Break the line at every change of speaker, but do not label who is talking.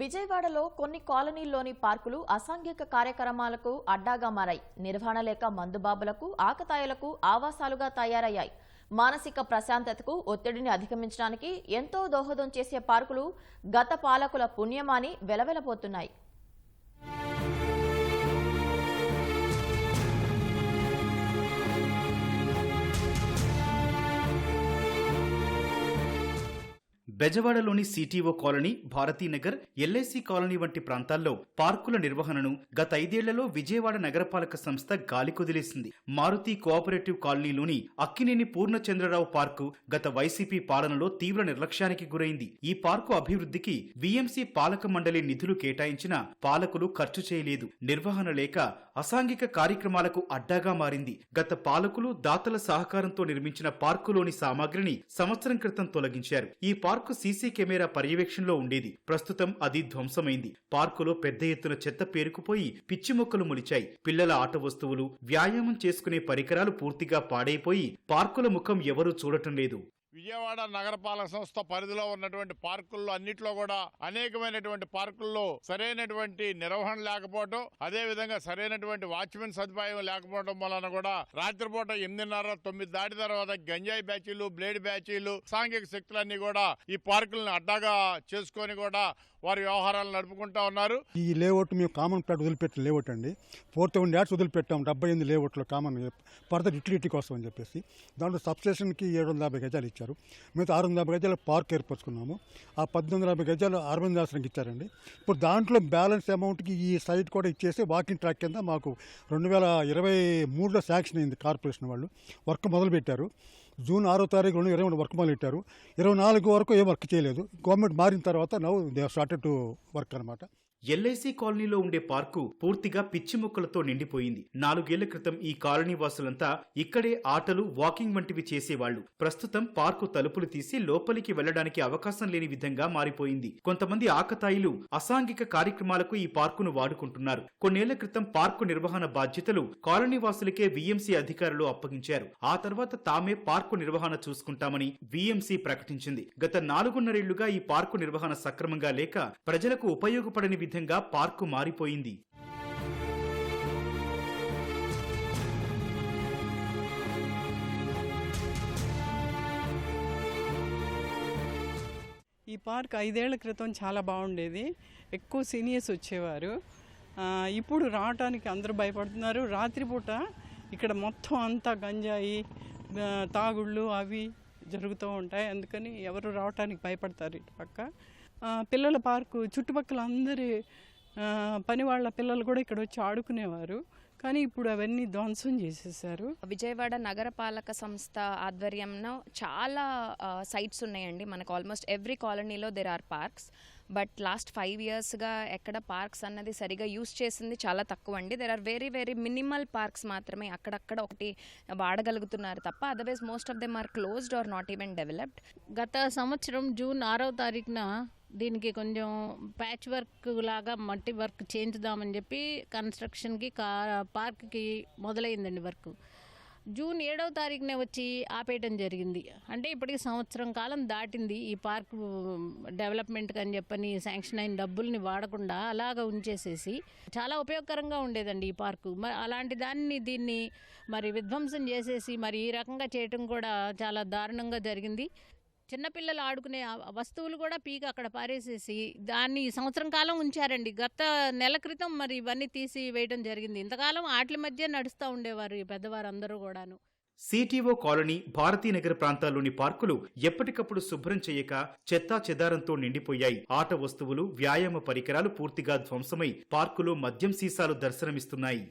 విజయవాడలో కొన్ని కాలనీల్లోని పార్కులు అసాంఘిక కార్యక్రమాలకు అడ్డాగా మారాయి. నిర్వహణ లేక మందుబాబులకు ఆకతాయలకు ఆవాసాలుగా తయారయ్యాయి. మానసిక ప్రశాంతతకు ఒత్తిడిని అధిగమించడానికి ఎంతో దోహదం చేసే పార్కులు గత పాలకుల పుణ్యమాని వెలవెలబోతున్నాయి
బెజవాడలోని CTO colony Bharathinagar LIC colony వంటి ప్రాంతాల్లో పార్కుల నిర్వహణను గత ఐదేళ్ళలో విజయవాడ నగరపాలక సంస్థ గాలికొదిలేసింది మారుతి కోఆపరేటివ్ కాలనీలోని అక్కినేని పూర్ణచంద్రరావు పార్కు గత వైసీపీ పాలనలో తీవ్ర నిర్లక్ష్యానికి గురైంది. ఈ పార్కు అభివృద్ధికి విఎంసి పాలక మండలి నిధులు కేటాయించినా పాలకులు ఖర్చు చేయలేదు. నిర్వహణ లేక అసాంఘిక కార్యక్రమాలకు అడ్డాగా మారింది. గత పాలకులు దాతల సహకారంతో నిర్మించిన పార్కులోని సామాగ్రిని సంవత్సరం క్రితం తొలగించారు. ఈ పార్కు సీసీ కెమెరా పర్యవేక్షణలో ఉండేది. ప్రస్తుతం అది ధ్వంసమైంది. పార్కులో పెద్ద ఎత్తున చెత్త పేరుకుపోయి పిచ్చి మొక్కలు మొలిచాయి. పిల్లల ఆట వస్తువులు వ్యాయామం చేసుకునే పరికరాలు పూర్తిగా పాడైపోయి పార్కుల ముఖం ఎవరూ చూడటం లేదు.
విజయవాడ నగరపాలక సంస్థ పరిధిలో ఉన్నటువంటి పార్కుల్లో అన్నిట్లో కూడా అనేకమైనటువంటి పార్కుల్లో సరైనటువంటి నిర్వహణ లేకపోవడం అదే విధంగా సరైనటువంటి వాచ్మెన్ సదుపాయం లేకపోవడం వలన కూడా రాత్రిపూట ఎనిమిదిన్నర తొమ్మిది దాటి తర్వాత గంజాయి బ్యాచీలు బ్లేడ్ బ్యాచీలు సాంఘిక శక్తులన్నీ కూడా ఈ పార్కులను అడ్డాగా చేసుకొని కూడా వారి వ్యవహారాలు నడుపుకుంటా ఉన్నారు.
ఈ లేఅవుట్ మేము కామన్ ప్లాట్ వదిలిపెట్టిన లేఅవుట్ అండి. ఫోర్ థౌసండ్ యాడ్స్ వదిలిపెట్టాం డెబ్బై ఎనిమిది లేఅవుట్లో కామన్ పర్ద యుటిలిటీ కోసం అని చెప్పేసి. దాంట్లో సబ్స్టేషన్కి ఏడు వందల యాభై గజాలు ఇచ్చారు. మిగతా ఆరు వందల యాభై గజాల పార్క్ ఏర్పరచుకున్నాము. ఆ పద్దెనిమిది వందల యాభై గజాలు అరవింద్ ఆశ్రమకి ఇచ్చారండి. ఇప్పుడు దాంట్లో బ్యాలెన్స్ అమౌంట్కి ఈ సైట్ కూడా ఇచ్చేసి వాకింగ్ ట్రాక్ కింద మాకు రెండు వేల ఇరవై మూడులో శాంక్షన్ అయింది కార్పొరేషన్ వాళ్ళు. వర్క్ మొదలుపెట్టారు. జూన్ ఆరో తారీఖు రెండు ఇరవై మూడు వర్క్ మొదలెట్టారు. ఇరవై నాలుగు వరకు ఏ వర్క్ చేయలేదు. గవర్నమెంట్ మారిన తర్వాత now they started to work అనమాట
ఎల్ఐసి కాలనీలో ఉండే పార్కు పూర్తిగా పిచ్చి మొక్కలతో నిండిపోయింది. నాలుగేళ్ళ క్రితం ఈ కాలనీ వాసులంతా ఇక్కడే ఆటలు వాకింగ్ వంటివి చేసేవాళ్ళు ప్రస్తుతం పార్కు తలుపులు తీసి లోపలికి వెళ్ళడానికి అవకాశం లేని విధంగా మారిపోయింది. కొంతమంది ఆకతాయిలు అసాంఘిక కార్యక్రమాలకు ఈ పార్కును వాడుకుంటున్నారు. కొన్నేళ్ళ క్రితం పార్కు నిర్వహణ బాధ్యతలు కాలనీ వాసులకే విఎంసీ అధికారులు అప్పగించారు. ఆ తర్వాత తామే పార్కు నిర్వహణ చూసుకుంటామని వీఎంసీ ప్రకటించింది. గత నాలుగున్నరేళ్ళుగా ఈ పార్కు నిర్వహణ సక్రమంగా లేక ప్రజలకు ఉపయోగపడని విధంగా పార్కు మారిపోయింది.
ఈ పార్క్ ఐదేళ్ళ క్రితం చాలా బాగుండేది. ఎక్కువ సీనియర్స్ వచ్చేవారు. ఇప్పుడు రావటానికి అందరూ భయపడుతున్నారు. రాత్రిపూట ఇక్కడ మొత్తం అంతా గంజాయి తాగుళ్ళు అవి జరుగుతూ ఉంటాయి. అందుకని ఎవరు రావటానికి భయపడతారు ఇటు పక్క. పిల్లల పార్కు చుట్టుపక్కల అందరి పని వాళ్ళ పిల్లలు కూడా ఇక్కడ వచ్చి ఆడుకునేవారు. కానీ ఇప్పుడు అవన్నీ ధ్వంసం చేసేసారు
విజయవాడ నగరపాలక సంస్థ ఆధ్వర్యంలో చాలా సైట్స్ ఉన్నాయండి. మనకు ఆల్మోస్ట్ ఎవ్రీ కాలనీలో there are parks but last five ఇయర్స్గా ఎక్కడ పార్క్స్ అన్నది సరిగా యూస్ చేసింది చాలా తక్కువ అండి. There are very very minimal parks మాత్రమే అక్కడక్కడ ఒకటి వాడగలుగుతున్నారు తప్ప otherwise most of them are closed or not even developed
గత సంవత్సరం జూన్ ఆరవ తారీఖున దీనికి కొంచెం ప్యాచ్ వర్క్ లాగా మట్టి వర్క్ చేయించుదామని చెప్పి కన్స్ట్రక్షన్కి కా పార్క్కి మొదలైందండి వర్క్ జూన్ ఏడవ తారీఖునే వచ్చి ఆపేయటం జరిగింది. అంటే ఇప్పటికి సంవత్సరం కాలం దాటింది ఈ పార్క్ డెవలప్మెంట్కి అని చెప్పని శాంక్షన్ అయిన డబ్బుల్ని వాడకుండా అలాగ ఉంచేసేసి చాలా ఉపయోగకరంగా ఉండేదండి ఈ పార్కు మరి అలాంటి దాన్ని దీన్ని మరి విధ్వంసం చేసేసి మరి ఈ రకంగా చేయటం కూడా చాలా దారుణంగా జరిగింది. చిన్నపిల్లలు ఆడుకునే వస్తువులు కూడా పీక అక్కడ పారేసేసి దాన్ని సంవత్సరం కాలం ఉంచారండి. గత నెల క్రితం మరి ఇవన్నీ తీసి వేయడం జరిగింది. ఇంతకాలం ఆటల మధ్య నడుస్తూ ఉండేవారు ఈ పెద్దవారు అందరూ కూడాను.
సిటీఓ కాలనీ భారతీనగర్ ప్రాంతాల్లోని పార్కులు ఎప్పటికప్పుడు శుభ్రం చేయక చెత్తా చెదారంతో నిండిపోయాయి. ఆట వస్తువులు వ్యాయామ పరికరాలు పూర్తిగా ధ్వంసమై పార్కులో మద్యం సీసాలు దర్శనమిస్తున్నాయి.